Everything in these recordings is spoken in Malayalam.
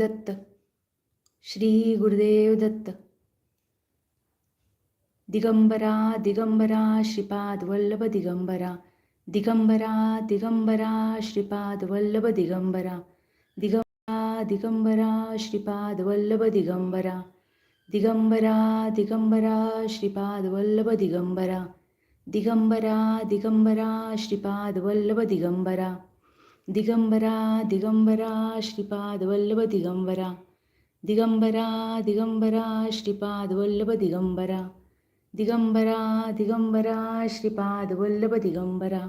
दत्त. श्री गुरुदेव दत्त. दिगंबरा दिगंबरा श्रीपाद वल्लभ दिगंबरा. दिगंबरा दिगंबरा श्रीपाद वल्लभ दिगंबरा. दिगंबरा दिगंबरा श्रीपाद वल्लभ दिगंबरा. दिगंबरा दिगंबरा श्रीपाद वल्लभ दिगंबरा. दिगंबरा दिगंबरा श्रीपाद वल्लभ दिगंबरा. திகம்பரா திகம்பரா ஸ்ரீபாதவல்லப திகம்பரா. திகம்பரா திகம்பரா ஸ்ரீபாதவல்லப திகம்பரா. திகம்பரா திகம்பரா ஸ்ரீபாதவல்லப திகம்பரா.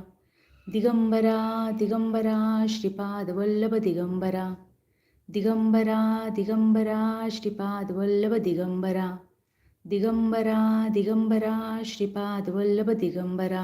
திகம்பரா திகம்பரா ஸ்ரீபாதவல்லப திகம்பரா. திகம்பரா திகம்பரா ஸ்ரீபாதவல்லப திகம்பரா. திகம்பரா திகம்பரா ஸ்ரீபாதவல்லப திகம்பரா.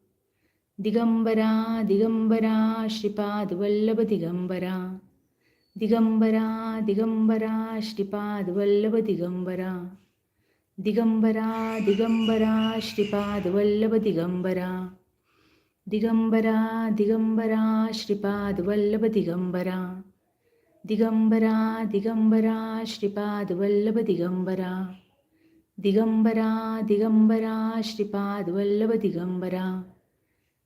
ദിഗംബരാ ദിഗംബരാ ശ്രീപാദ് വല്ലഭ ദിഗംബരാ. ദിഗംബരാ ദിഗംബരാ ശ്രീപാദ് വല്ലഭ ദിഗംബരാ ദിഗംബരാ ദിഗംബരാ. ദിഗംബരാ ദിഗംബരാ ദിഗംബരാ ദിഗംബരാ. ദിഗംബരാ ദിഗംബരാ ശ്രീപാദ് വല്ലഭ ദിഗംബരാ. ദിഗംബരാ ദിഗംബരാ ശ്രീപാദ് വല്ലഭ ദിഗംബരാ.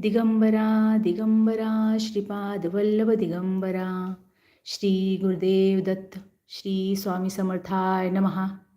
दिगंबरा दिगंबरा श्रीपादवल्लभ दिगंबरा। श्री गुरुदेव दत्त श्री स्वामी समर्थाय नमहा